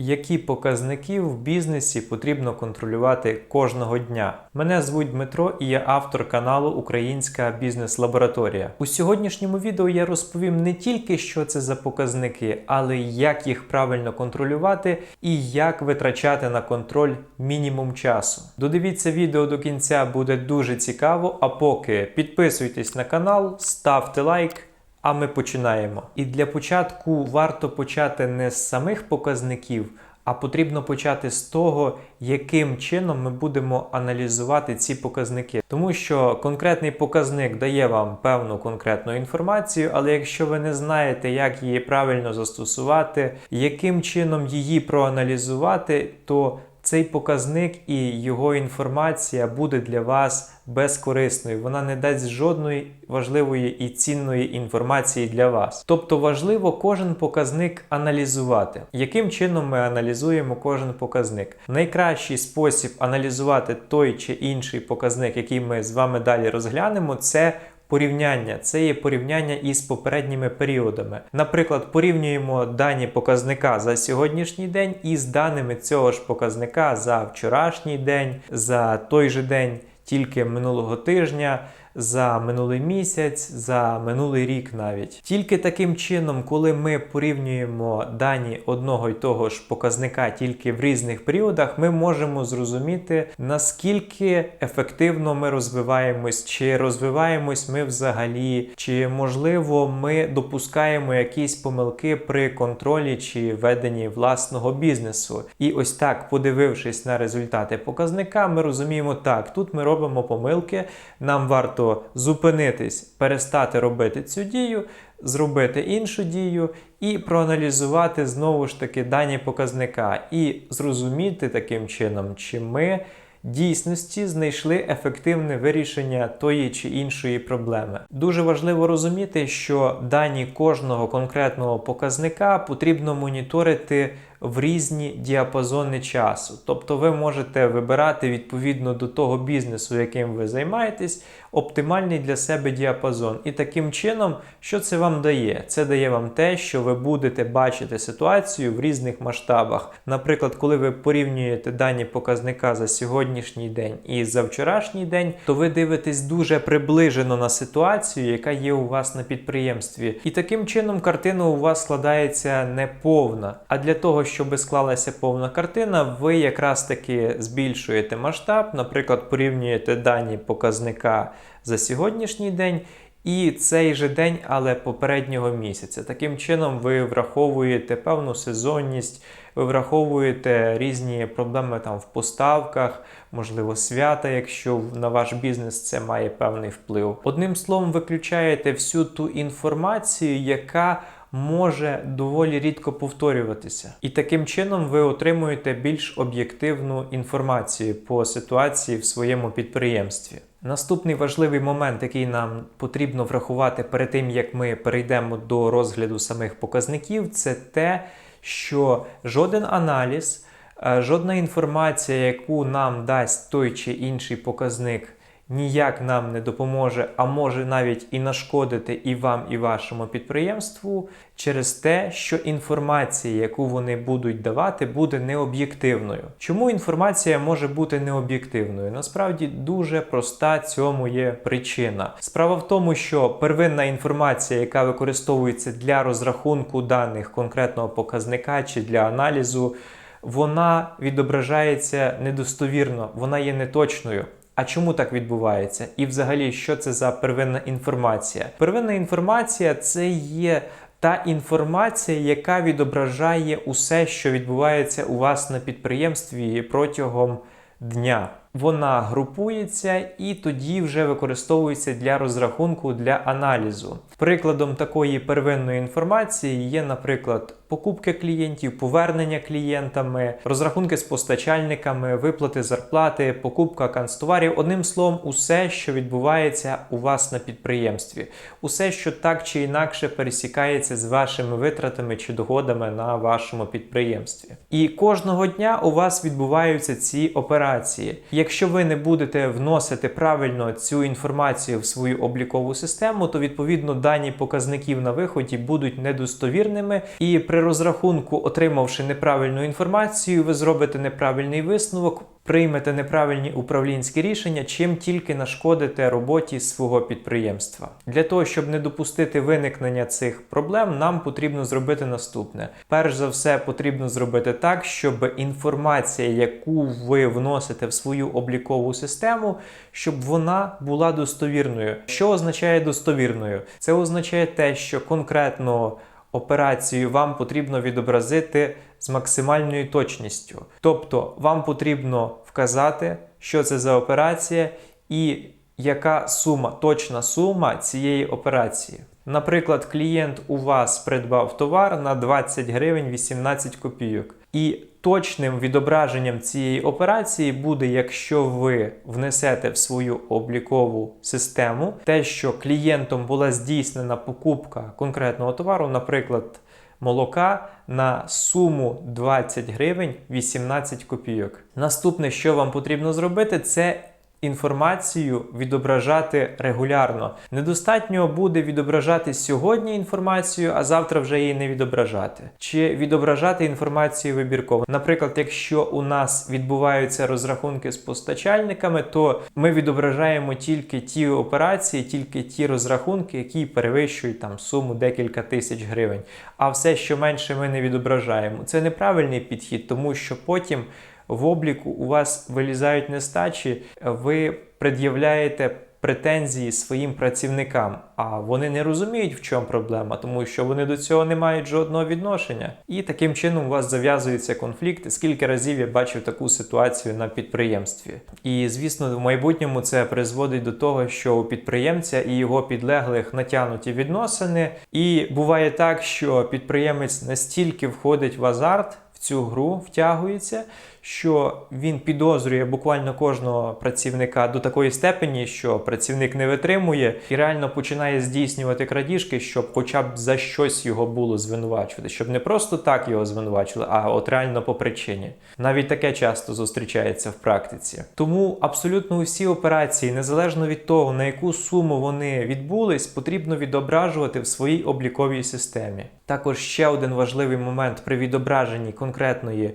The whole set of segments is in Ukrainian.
Які показники в бізнесі потрібно контролювати кожного дня? Мене звуть Дмитро і я автор каналу Українська бізнес-лабораторія. У сьогоднішньому відео я розповім не тільки що це за показники, але й як їх правильно контролювати і як витрачати на контроль мінімум часу. Додивіться відео до кінця, буде дуже цікаво. А поки підписуйтесь на канал, ставте лайк. А ми починаємо. І для початку варто почати не з самих показників, а потрібно почати з того, яким чином ми будемо аналізувати ці показники. Тому що конкретний показник дає вам певну конкретну інформацію, але якщо ви не знаєте, як її правильно застосувати, яким чином її проаналізувати, то цей показник і його інформація буде для вас безкорисною. Вона не дасть жодної важливої і цінної інформації для вас. Тобто важливо кожен показник аналізувати. Яким чином ми аналізуємо кожен показник? Найкращий спосіб аналізувати той чи інший показник, який ми з вами далі розглянемо, це Порівняння це є порівняння із попередніми періодами. Наприклад, порівнюємо дані показника за сьогоднішній день із даними цього ж показника за вчорашній день, за той же день тільки минулого тижня. За минулий місяць, за минулий рік навіть. Тільки таким чином, коли ми порівнюємо дані одного й того ж показника тільки в різних періодах, ми можемо зрозуміти, наскільки ефективно ми розвиваємось, чи розвиваємось ми взагалі, чи можливо ми допускаємо якісь помилки при контролі чи веденні власного бізнесу. І ось так, подивившись на результати показника, ми розуміємо, так, тут ми робимо помилки, нам варто зупинитись, перестати робити цю дію, зробити іншу дію і проаналізувати знову ж таки дані показника, і зрозуміти таким чином, чи ми дійсності знайшли ефективне вирішення тої чи іншої проблеми. Дуже важливо розуміти, що дані кожного конкретного показника потрібно моніторити в різні діапазони часу. Тобто ви можете вибирати відповідно до того бізнесу, яким ви займаєтесь, оптимальний для себе діапазон. І таким чином, що це вам дає? Це дає вам те, що ви будете бачити ситуацію в різних масштабах. Наприклад, коли ви порівнюєте дані показника за сьогоднішній день і за вчорашній день, то ви дивитесь дуже приближено на ситуацію, яка є у вас на підприємстві. І таким чином картина у вас складається неповна. А для того, щоб склалася повна картина, ви якраз таки збільшуєте масштаб, наприклад, порівнюєте дані показника за сьогоднішній день. І цей же день, але попереднього місяця. Таким чином, ви враховуєте певну сезонність, ви враховуєте різні проблеми там в поставках, можливо, свята, якщо на ваш бізнес це має певний вплив. Одним словом, виключаєте всю ту інформацію, яка може доволі рідко повторюватися. І таким чином ви отримуєте більш об'єктивну інформацію по ситуації в своєму підприємстві. Наступний важливий момент, який нам потрібно врахувати перед тим, як ми перейдемо до розгляду самих показників, це те, що жоден аналіз, е, жодна інформація, яку нам дасть той чи інший показник, ніяк нам не допоможе, а може навіть і нашкодити і вам, і вашому підприємству через те, що інформація, яку вони будуть давати, буде необ'єктивною. Чому інформація може бути необ'єктивною? Насправді дуже проста цьому є причина. Справа в тому, що первинна інформація, яка використовується для розрахунку даних конкретного показника чи для аналізу, вона відображається недостовірно, вона є неточною. А чому так відбувається? І взагалі, що це за первинна інформація? Первинна інформація це є та інформація, яка відображає усе, що відбувається у вас на підприємстві протягом дня. Вона групується і тоді вже використовується для розрахунку для аналізу. Прикладом такої первинної інформації є, наприклад, покупки клієнтів, повернення клієнтами, розрахунки з постачальниками, виплати зарплати, покупка канцтоварів. Одним словом, усе, що відбувається у вас на підприємстві, усе, що так чи інакше пересікається з вашими витратами чи доходами на вашому підприємстві. І кожного дня у вас відбуваються ці операції. Якщо ви не будете вносити правильно цю інформацію в свою облікову систему, то відповідно дані показників на виході будуть недостовірними і при при розрахунку, отримавши неправильну інформацію, ви зробите неправильний висновок, приймете неправильні управлінські рішення, чим тільки нашкодите роботі свого підприємства. Для того, щоб не допустити виникнення цих проблем, нам потрібно зробити наступне: перш за все, потрібно зробити так, щоб інформація, яку ви вносите в свою облікову систему, щоб вона була достовірною. Що означає достовірною? Це означає те, що конкретно операцію вам потрібно відобразити з максимальною точністю. Тобто вам потрібно вказати, що це за операція і яка сума, точна сума цієї операції. Наприклад, клієнт у вас придбав товар на 20 гривень 18 копійок. І точним відображенням цієї операції буде, якщо ви внесете в свою облікову систему те, що клієнтом була здійснена покупка конкретного товару, наприклад, молока на суму 20 гривень 18 копійок. Наступне, що вам потрібно зробити, це Інформацію відображати регулярно. Недостатньо буде відображати сьогодні інформацію, а завтра вже її не відображати. Чи відображати інформацію вибірково. Наприклад, якщо у нас відбуваються розрахунки з постачальниками, то ми відображаємо тільки ті операції, тільки ті розрахунки, які перевищують там суму декілька тисяч гривень. А все, що менше, ми не відображаємо. Це неправильний підхід, тому що потім в обліку у вас вилізають нестачі, ви пред'являєте претензії своїм працівникам, а вони не розуміють, в чому проблема, тому що вони до цього не мають жодного відношення. І таким чином у вас зав'язується конфлікт. Скільки разів я бачив таку ситуацію на підприємстві. І звісно, в майбутньому це призводить до того, що у підприємця і його підлеглих натягнуті відносини. І буває так, що підприємець настільки входить в азарт. Цю гру втягується, що він підозрює буквально кожного працівника до такої степені, що працівник не витримує і реально починає здійснювати крадіжки, щоб хоча б за щось його було звинувачувати, щоб не просто так його звинувачували, а от реально по причині. Навіть таке часто зустрічається в практиці. Тому абсолютно усі операції, незалежно від того, на яку суму вони відбулись, потрібно відображувати в своїй обліковій системі. Також ще один важливий момент при відображенні конкретної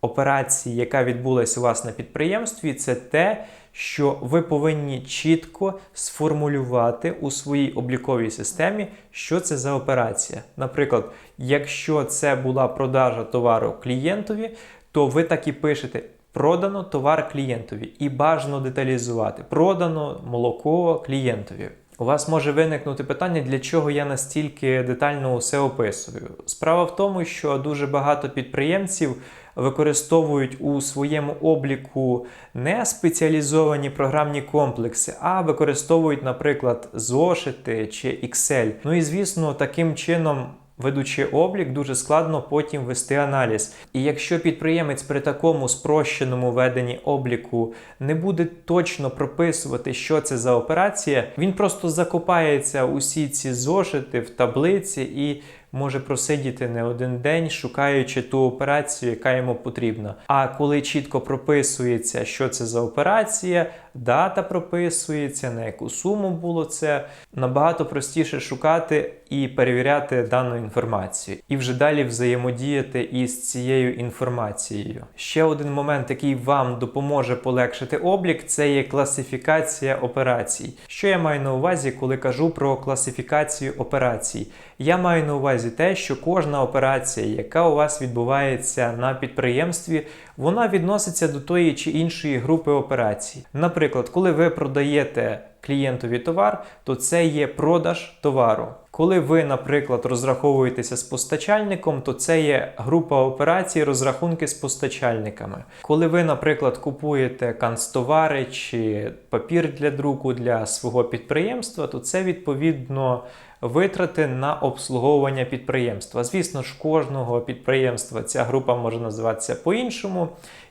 операції, яка відбулася у вас на підприємстві, це те, що ви повинні чітко сформулювати у своїй обліковій системі, що це за операція. Наприклад, якщо це була продажа товару клієнтові, то ви так і пишете. Продано товар клієнтові і бажано деталізувати. Продано молоко клієнтові. У вас може виникнути питання, для чого я настільки детально усе описую. Справа в тому, що дуже багато підприємців використовують у своєму обліку не спеціалізовані програмні комплекси, а використовують, наприклад, зошити чи Excel. Ну і звісно, таким чином. Ведучи облік, дуже складно потім вести аналіз. І якщо підприємець при такому спрощеному веденні обліку не буде точно прописувати, що це за операція, він просто закопається усі ці зошити в таблиці і може просидіти не один день, шукаючи ту операцію, яка йому потрібна. А коли чітко прописується, що це за операція, дата прописується, на яку суму було це, набагато простіше шукати і перевіряти дану інформацію, і вже далі взаємодіяти із цією інформацією. Ще один момент, який вам допоможе полегшити облік, це є класифікація операцій. Що я маю на увазі, коли кажу про класифікацію операцій? Я маю на увазі те, що кожна операція, яка у вас відбувається на підприємстві, вона відноситься до тої чи іншої групи операцій. Наприклад, коли ви продаєте клієнтові товар, то це є продаж товару. Коли ви, наприклад, розраховуєтеся з постачальником, то це є група операцій, розрахунки з постачальниками. Коли ви, наприклад, купуєте канцтовари чи папір для друку для свого підприємства, то це відповідно витрати на обслуговування підприємства. Звісно ж, кожного підприємства ця група може називатися по-іншому.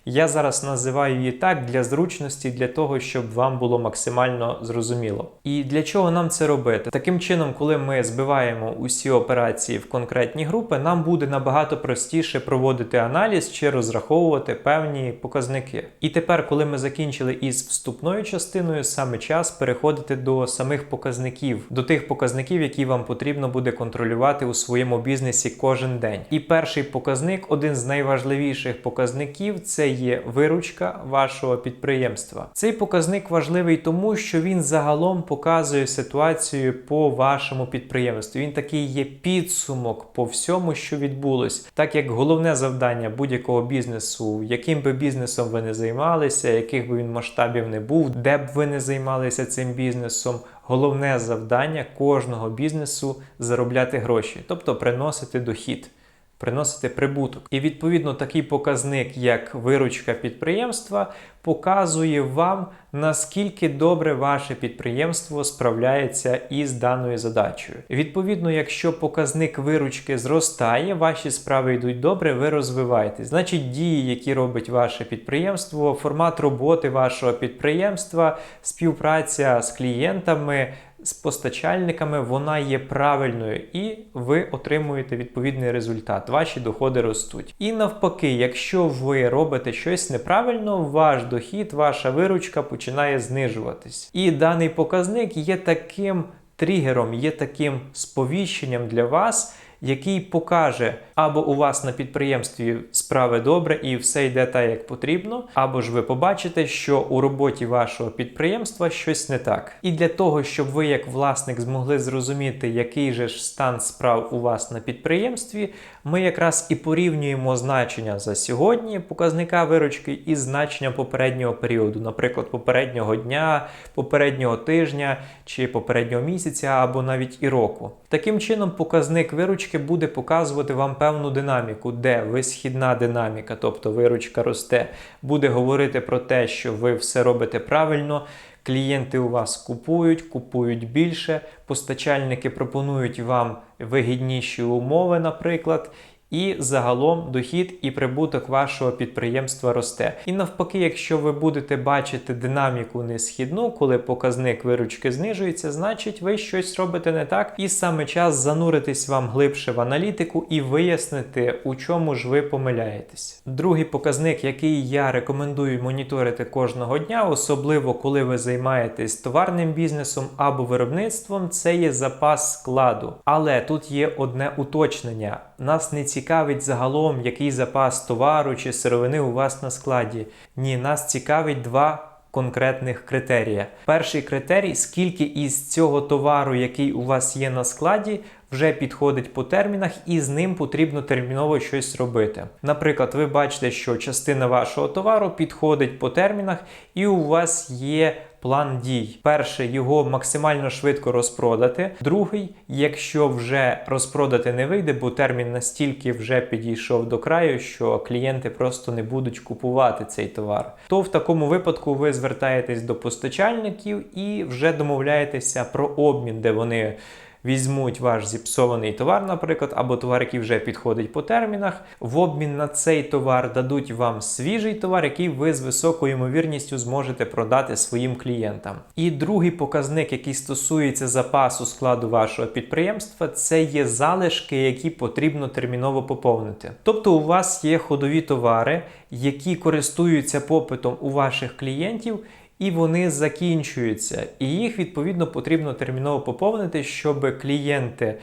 Я зараз називаю її так для зручності, для того, щоб вам було максимально зрозуміло. І для чого нам це робити? Таким чином, коли ми збиваємо усі операції в конкретні групи, нам буде набагато простіше проводити аналіз чи розраховувати певні показники. І тепер, коли ми закінчили із вступною частиною, саме час переходити до самих показників, до тих показників, які які вам потрібно буде контролювати у своєму бізнесі кожен день. І перший показник, один з найважливіших показників, це є виручка вашого підприємства. Цей показник важливий тому, що він загалом показує ситуацію по вашому підприємству. Він такий є підсумок по всьому, що відбулось, так як головне завдання будь-якого бізнесу, яким би бізнесом ви не займалися, яких би він масштабів не був, де б ви не займалися цим бізнесом. Головне завдання кожного бізнесу заробляти гроші, тобто приносити дохід, приносити прибуток. І відповідно такий показник, як виручка підприємства, показує вам, наскільки добре ваше підприємство справляється із даною задачею. Відповідно, якщо показник виручки зростає, ваші справи йдуть добре, ви розвиваєтесь. Значить, дії, які робить ваше підприємство, формат роботи вашого підприємства, співпраця з клієнтами. З постачальниками вона є правильною, і ви отримуєте відповідний результат. Ваші доходи ростуть. І навпаки, якщо ви робите щось неправильно, ваш дохід, ваша виручка починає знижуватись. І даний показник є таким тригером, є таким сповіщенням для вас. Який покаже, або у вас на підприємстві справи добре і все йде так, як потрібно, або ж ви побачите, що у роботі вашого підприємства щось не так. І для того, щоб ви, як власник, змогли зрозуміти, який же ж стан справ у вас на підприємстві, ми якраз і порівнюємо значення за сьогодні показника виручки із значенням попереднього періоду, наприклад, попереднього дня, попереднього тижня чи попереднього місяця, або навіть і року. Таким чином, показник виручки буде показувати вам певну динаміку, де висхідна динаміка, тобто виручка росте, буде говорити про те, що ви все робите правильно. Клієнти у вас купують, купують більше, постачальники пропонують вам вигідніші умови, наприклад. І загалом дохід і прибуток вашого підприємства росте. І навпаки, якщо ви будете бачити динаміку несхідну, коли показник виручки знижується, значить ви щось робите не так, і саме час зануритись вам глибше в аналітику і вияснити, у чому ж ви помиляєтесь. Другий показник, який я рекомендую моніторити кожного дня, особливо коли ви займаєтесь товарним бізнесом або виробництвом, це є запас складу. Але тут є одне уточнення: нас не цікавить загалом, який запас товару чи сировини у вас на складі. Ні, нас цікавить два. Конкретних критерія. Перший критерій, скільки із цього товару, який у вас є на складі, вже підходить по термінах, і з ним потрібно терміново щось робити. Наприклад, ви бачите, що частина вашого товару підходить по термінах, і у вас є план дій. Перший його максимально швидко розпродати. Другий, якщо вже розпродати не вийде, бо термін настільки вже підійшов до краю, що клієнти просто не будуть купувати цей товар. То в такому випадку ви звертаєтесь до постачальників і вже домовляєтеся про обмін, де вони візьмуть ваш зіпсований товар, наприклад, або товар, який вже підходить по термінах. В обмін на цей товар дадуть вам свіжий товар, який ви з високою ймовірністю зможете продати своїм клієнтам. І другий показник, який стосується запасу складу вашого підприємства, це є залишки, які потрібно терміново поповнити. Тобто, у вас є ходові товари, які користуються попитом у ваших клієнтів і вони закінчуються. І їх відповідно потрібно терміново поповнити, щоб клієнти.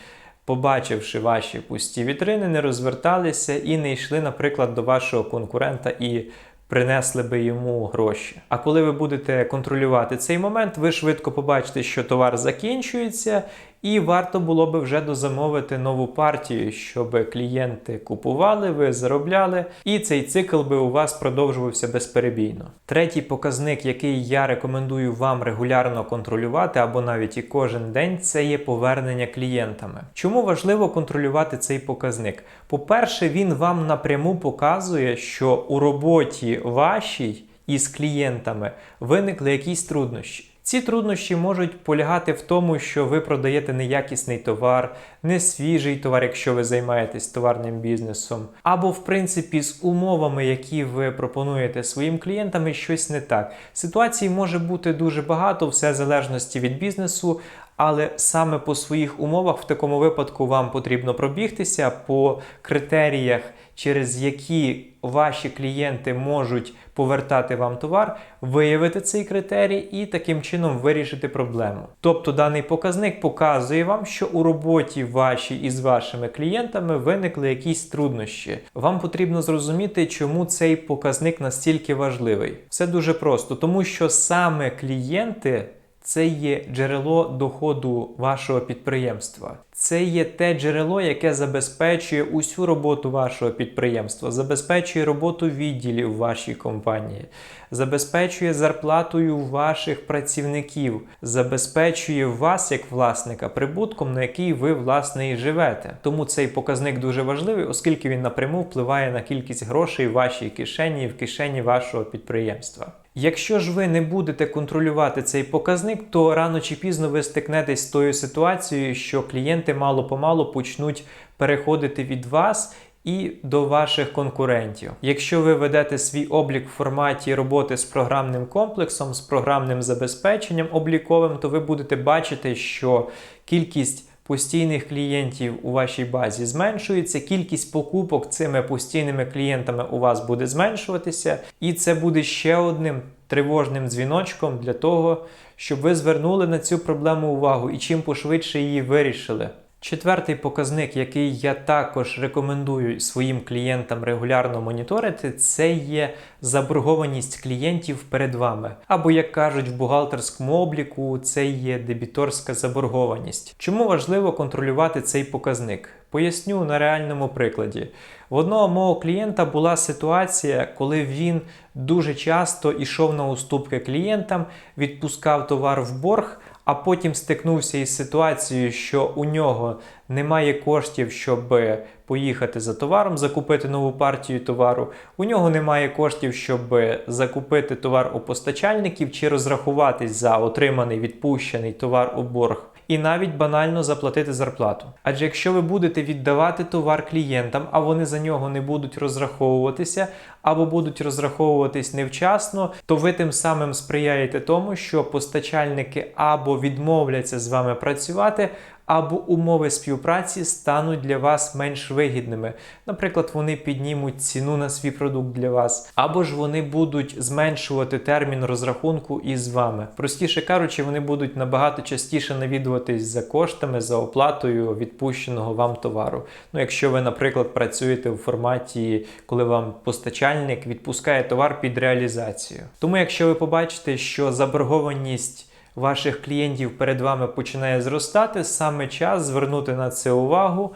Побачивши ваші пусті вітрини, не розверталися і не йшли, наприклад, до вашого конкурента і принесли би йому гроші. А коли ви будете контролювати цей момент, ви швидко побачите, що товар закінчується, і варто було би вже дозамовити нову партію, щоб клієнти купували, ви заробляли, і цей цикл би у вас продовжувався безперебійно. Третій показник, який я рекомендую вам регулярно контролювати, або навіть і кожен день, це є повернення клієнтами. Чому важливо контролювати цей показник? По-перше, він вам напряму показує, що у роботі вашій із клієнтами виникли якісь труднощі. Ці труднощі можуть полягати в тому, що ви продаєте неякісний товар, не свіжий товар, якщо ви займаєтесь товарним бізнесом, або, в принципі, з умовами, які ви пропонуєте своїм клієнтам, щось не так. Ситуацій може бути дуже багато, все в залежності від бізнесу, Але саме по своїх умовах в такому випадку вам потрібно пробігтися по критеріях, через які ваші клієнти можуть повертати вам товар, виявити цей критерій і таким чином вирішити проблему. Тобто даний показник показує вам, що у роботі вашій із вашими клієнтами виникли якісь труднощі. Вам потрібно зрозуміти, чому цей показник настільки важливий. Все дуже просто, тому що саме клієнти. Це є джерело доходу вашого підприємства. Це є те джерело, яке забезпечує усю роботу вашого підприємства, забезпечує роботу відділів вашій компанії, забезпечує зарплатою ваших працівників, забезпечує вас як власника прибутком, на який ви власне і живете. Тому цей показник дуже важливий, оскільки він напряму впливає на кількість грошей в вашій кишені і в кишені вашого підприємства. Якщо ж ви не будете контролювати цей показник, то рано чи пізно ви стикнетесь з тою ситуацією, що клієнти мало-помалу почнуть переходити від вас. І до ваших конкурентів. Якщо ви ведете свій облік в форматі роботи з програмним комплексом, з програмним забезпеченням обліковим, то ви будете бачити, що кількість постійних клієнтів у вашій базі зменшується, кількість покупок цими постійними клієнтами у вас буде зменшуватися, і це буде ще одним тривожним дзвіночком для того, щоб ви звернули на цю проблему увагу і чим пошвидше її вирішили. Четвертий показник, який я також рекомендую своїм клієнтам регулярно моніторити, це є заборгованість клієнтів перед вами. Або, як кажуть в бухгалтерському обліку, це є дебіторська заборгованість. Чому важливо контролювати цей показник? Поясню на реальному прикладі. В одного мого клієнта була ситуація, коли він дуже часто йшов на уступки клієнтам, відпускав товар в борг а потім стикнувся із ситуацією, що у нього немає коштів, щоб поїхати за товаром, закупити нову партію товару. У нього немає коштів, щоб закупити товар у постачальників чи розрахуватись за отриманий відпущений товар у борг і навіть банально заплатити зарплату. Адже якщо ви будете віддавати товар клієнтам, а вони за нього не будуть розраховуватися, або будуть розраховуватись невчасно, то ви тим самим сприяєте тому, що постачальники або відмовляться з вами працювати, або умови співпраці стануть для вас менш вигідними. Наприклад, вони піднімуть ціну на свій продукт для вас, або ж вони будуть зменшувати термін розрахунку із вами. Простіше кажучи, вони будуть набагато частіше навідуватись за коштами, за оплатою відпущеного вам товару. Ну, якщо ви, наприклад, працюєте в форматі, коли вам постачальник відпускає товар під реалізацію. Тому, якщо ви побачите, що заборгованість ваших клієнтів перед вами починає зростати, саме час звернути на це увагу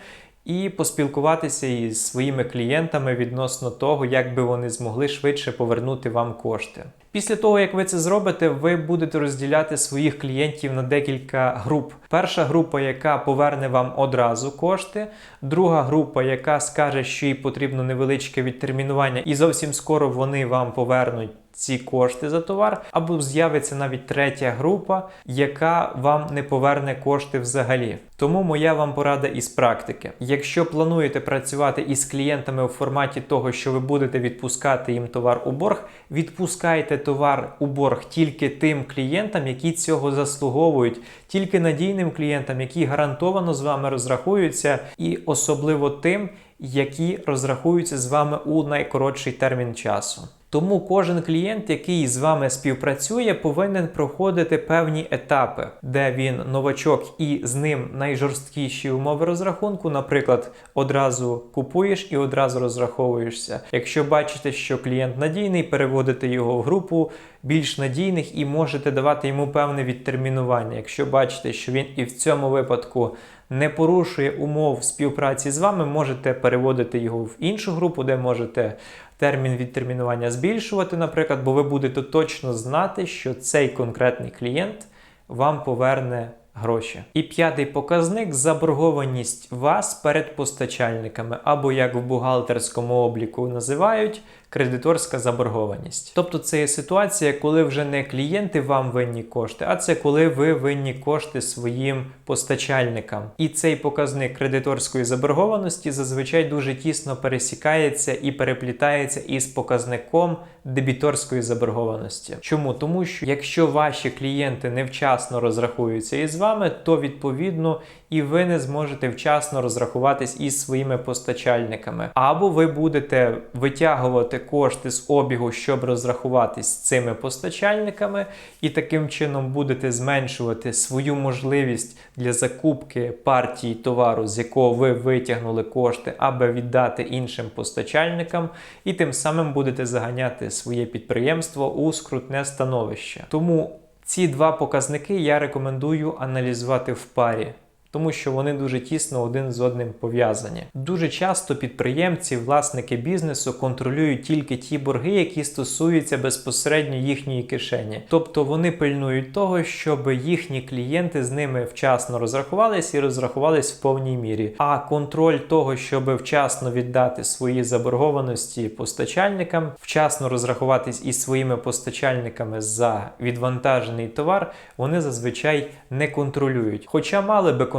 і поспілкуватися із своїми клієнтами відносно того, як би вони змогли швидше повернути вам кошти. Після того, як ви це зробите, ви будете розділяти своїх клієнтів на декілька груп. Перша група, яка поверне вам одразу кошти, друга група, яка скаже, що їй потрібно невеличке відтермінування, і зовсім скоро вони вам повернуть ці кошти за товар, або з'явиться навіть третя група, яка вам не поверне кошти взагалі. Тому моя вам порада із практики. Якщо плануєте працювати із клієнтами у форматі того, що ви будете відпускати їм товар у борг, відпускайте товар у борг тільки тим клієнтам, які цього заслуговують, тільки надійним клієнтам, які гарантовано з вами розрахуються, і особливо тим, які розрахуються з вами у найкоротший термін часу. Тому кожен клієнт, який з вами співпрацює, повинен проходити певні етапи, де він новачок і з ним найжорсткіші умови розрахунку. Наприклад, одразу купуєш і одразу розраховуєшся. Якщо бачите, що клієнт надійний, переводите його в групу більш надійних і можете давати йому певне відтермінування. Якщо бачите, що він і в цьому випадку не порушує умов співпраці з вами, можете переводити його в іншу групу, де можете термін відтермінування збільшувати, наприклад, бо ви будете точно знати, що цей конкретний клієнт вам поверне гроші. І п'ятий показник заборгованість вас перед постачальниками, або як в бухгалтерському обліку називають кредиторська заборгованість. Тобто це є ситуація, коли вже не клієнти вам винні кошти, а це коли ви винні кошти своїм постачальникам. І цей показник кредиторської заборгованості зазвичай дуже тісно пересікається і переплітається із показником дебіторської заборгованості. Чому? Тому що якщо ваші клієнти невчасно розрахуються із вами, то відповідно і ви не зможете вчасно розрахуватись із своїми постачальниками. Або ви будете витягувати кошти з обігу, щоб розрахуватись з цими постачальниками, і таким чином будете зменшувати свою можливість для закупки партії товару, з якого ви витягнули кошти, аби віддати іншим постачальникам, і тим самим будете заганяти своє підприємство у скрутне становище. Тому ці два показники я рекомендую аналізувати в парі. Тому що вони дуже тісно один з одним пов'язані. Дуже часто підприємці, власники бізнесу контролюють тільки ті борги, які стосуються безпосередньо їхньої кишені. Тобто вони пильнують того, щоб їхні клієнти з ними вчасно розрахувались і розрахувались в повній мірі. А контроль того, щоб вчасно віддати свої заборгованості постачальникам, вчасно розрахуватись із своїми постачальниками за відвантажений товар, вони зазвичай не контролюють. Хоча мали би контролювати.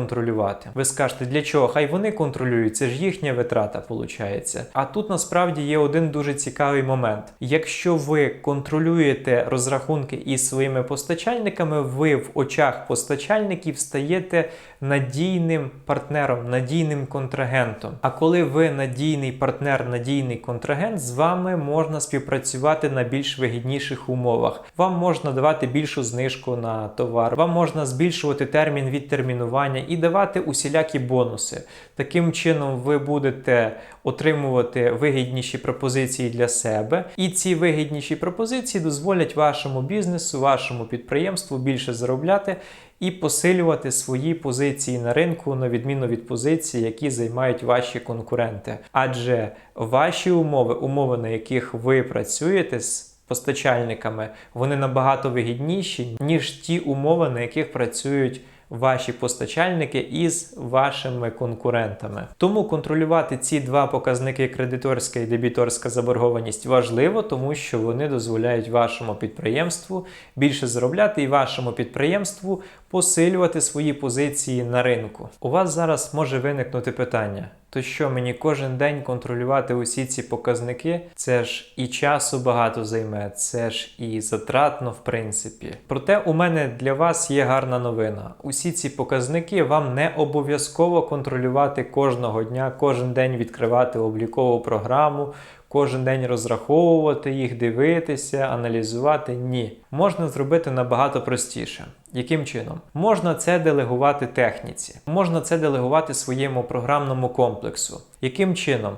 Ви скажете, для чого? Хай вони контролюють, це ж їхня витрата, виходить. А тут насправді є один дуже цікавий момент. Якщо ви контролюєте розрахунки із своїми постачальниками, ви в очах постачальників стаєте надійним партнером, надійним контрагентом. А коли ви надійний партнер, надійний контрагент, з вами можна співпрацювати на більш вигідніших умовах. Вам можна давати більшу знижку на товар, вам можна збільшувати термін відтермінування і давати усілякі бонуси. Таким чином, ви будете отримувати вигідніші пропозиції для себе, і ці вигідніші пропозиції дозволять вашому бізнесу, вашому підприємству більше заробляти. І посилювати свої позиції на ринку на відміну від позицій, які займають ваші конкуренти. Адже ваші умови, умови, на яких ви працюєте з постачальниками, вони набагато вигідніші, ніж ті умови, на яких працюють ваші постачальники із вашими конкурентами. Тому контролювати ці два показники кредиторська і дебіторська заборгованість важливо, тому що вони дозволяють вашому підприємству більше заробляти і вашому підприємству посилювати свої позиції на ринку. У вас зараз може виникнути питання. То що мені кожен день контролювати усі ці показники? Це ж і часу багато займе, це ж і затратно, в принципі. Проте у мене для вас є гарна новина. Усі ці показники вам не обов'язково контролювати кожного дня, кожен день відкривати облікову програму. Кожен день розраховувати їх, дивитися, аналізувати ні. Можна зробити набагато простіше. Яким чином? Можна це делегувати техніці, можна це делегувати своєму програмному комплексу. Яким чином?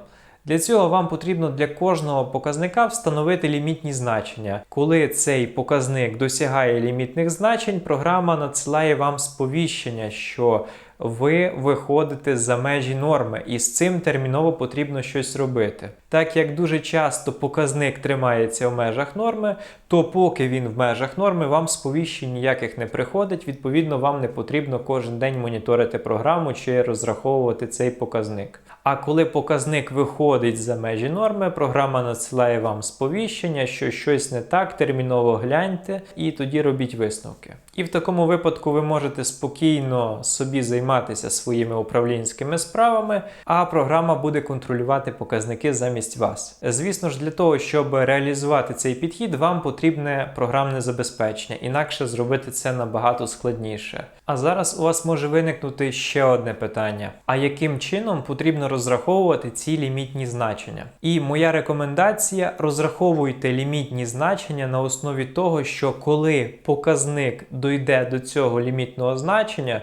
Для цього вам потрібно для кожного показника встановити лімітні значення. Коли цей показник досягає лімітних значень, програма надсилає вам сповіщення, що ви виходите за межі норми, і з цим терміново потрібно щось робити. Так як дуже часто показник тримається в межах норми, то поки він в межах норми, вам сповіщень ніяких не приходить. Відповідно, вам не потрібно кожен день моніторити програму чи розраховувати цей показник. А коли показник виходить за межі норми, програма надсилає вам сповіщення, що щось не так, терміново гляньте, і тоді робіть висновки. І в такому випадку ви можете спокійно собі займатися своїми управлінськими справами, а програма буде контролювати показники замість вас. Звісно ж, для того, щоб реалізувати цей підхід, вам потрібне програмне забезпечення, інакше зробити це набагато складніше. А зараз у вас може виникнути ще одне питання: а яким чином потрібно розраховувати ці лімітні значення? І моя рекомендація: розраховуйте лімітні значення на основі того, що коли показник дойде до цього лімітного значення,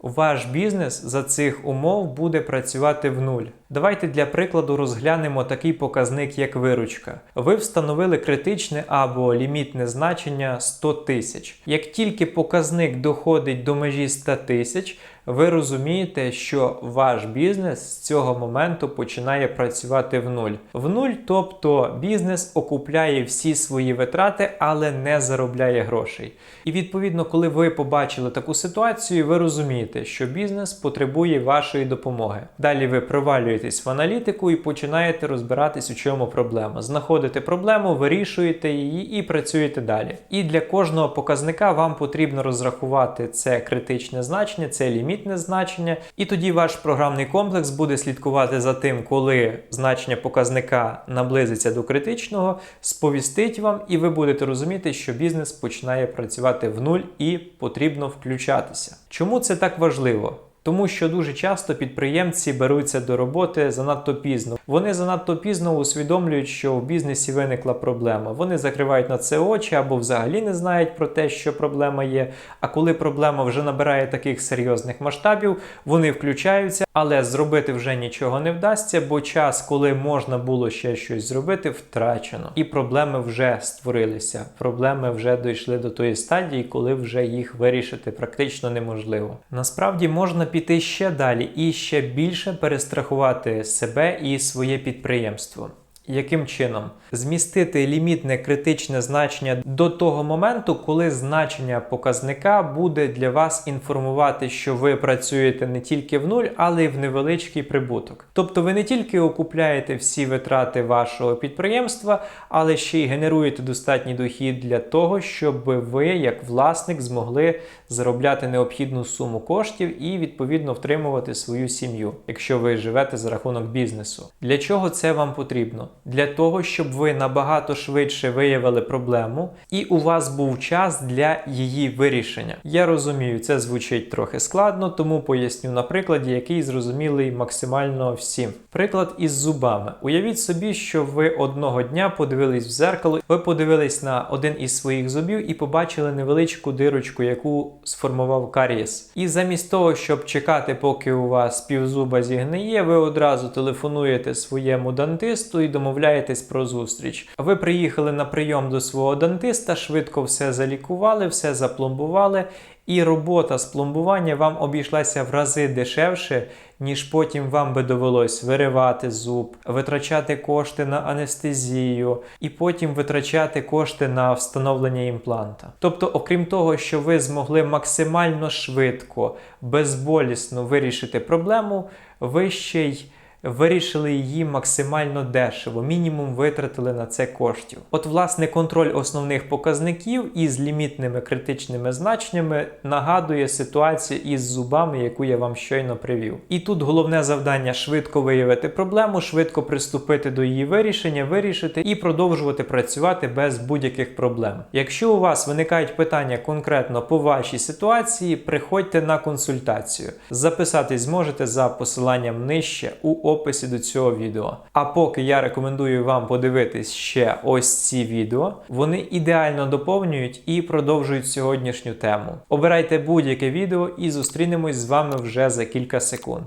ваш бізнес за цих умов буде працювати в нуль. Давайте для прикладу розглянемо такий показник, як виручка. Ви встановили критичне або лімітне значення 100 тисяч. Як тільки показник доходить до межі 100 тисяч, ви розумієте, що ваш бізнес з цього моменту починає працювати в нуль. В нуль, тобто бізнес окупляє всі свої витрати, але не заробляє грошей. І відповідно, коли ви побачили таку ситуацію, ви розумієте, що бізнес потребує вашої допомоги. Далі ви провалюєтесь в аналітику і починаєте розбиратись, у чому проблема. Знаходите проблему, вирішуєте її і працюєте далі. І для кожного показника вам потрібно розрахувати це критичне значення, це ліміт лімітне значення, і тоді ваш програмний комплекс буде слідкувати за тим, коли значення показника наблизиться до критичного, сповістить вам, і ви будете розуміти, що бізнес починає працювати в нуль і потрібно включатися. Чому це так важливо? Тому що дуже часто підприємці беруться до роботи занадто пізно. Вони занадто пізно усвідомлюють, що в бізнесі виникла проблема. Вони закривають на це очі або взагалі не знають про те, що проблема є. А коли проблема вже набирає таких серйозних масштабів, вони включаються, але зробити вже нічого не вдасться, бо час, коли можна було ще щось зробити, втрачено. І проблеми вже створилися. Проблеми вже дійшли до тої стадії, коли вже їх вирішити практично неможливо. Насправді можна піти ще далі і ще більше перестрахувати себе і своє підприємство. Яким чином змістити лімітне критичне значення до того моменту, коли значення показника буде для вас інформувати, що ви працюєте не тільки в нуль, але й в невеличкий прибуток. Тобто ви не тільки окупляєте всі витрати вашого підприємства, але ще й генеруєте достатній дохід для того, щоб ви, як власник, змогли заробляти необхідну суму коштів і відповідно втримувати свою сім'ю, якщо ви живете за рахунок бізнесу. Для чого це вам потрібно? Для того, щоб ви набагато швидше виявили проблему, і у вас був час для її вирішення. Я розумію, це звучить трохи складно, тому поясню на прикладі, який зрозумілий максимально всім. Приклад із зубами. Уявіть собі, що ви одного дня подивились в зеркало, ви подивились на один із своїх зубів і побачили невеличку дирочку, яку сформував карієс. І замість того, щоб чекати, поки у вас півзуба зігниє, ви одразу телефонуєте своєму дантисту і домовляєтесь про зустріч. Ви приїхали на прийом до свого дантиста, швидко все залікували, все запломбували. І робота з пломбування вам обійшлася в рази дешевше, ніж потім вам би довелось виривати зуб, витрачати кошти на анестезію і потім витрачати кошти на встановлення імпланта. Тобто, окрім того, що ви змогли максимально швидко, безболісно вирішити проблему, ви ще й вирішили її максимально дешево, мінімум витратили на це коштів. От, власне, контроль основних показників із лімітними критичними значеннями нагадує ситуацію із зубами, яку я вам щойно привів. І тут головне завдання швидко виявити проблему, швидко приступити до її вирішення, вирішити і продовжувати працювати без будь-яких проблем. Якщо у вас виникають питання конкретно по вашій ситуації, приходьте на консультацію. Записатись зможете за посиланням нижче у описі до цього відео. А поки я рекомендую вам подивитись ще ось ці відео, вони ідеально доповнюють і продовжують сьогоднішню тему. Обирайте будь-яке відео і зустрінемось з вами вже за кілька секунд.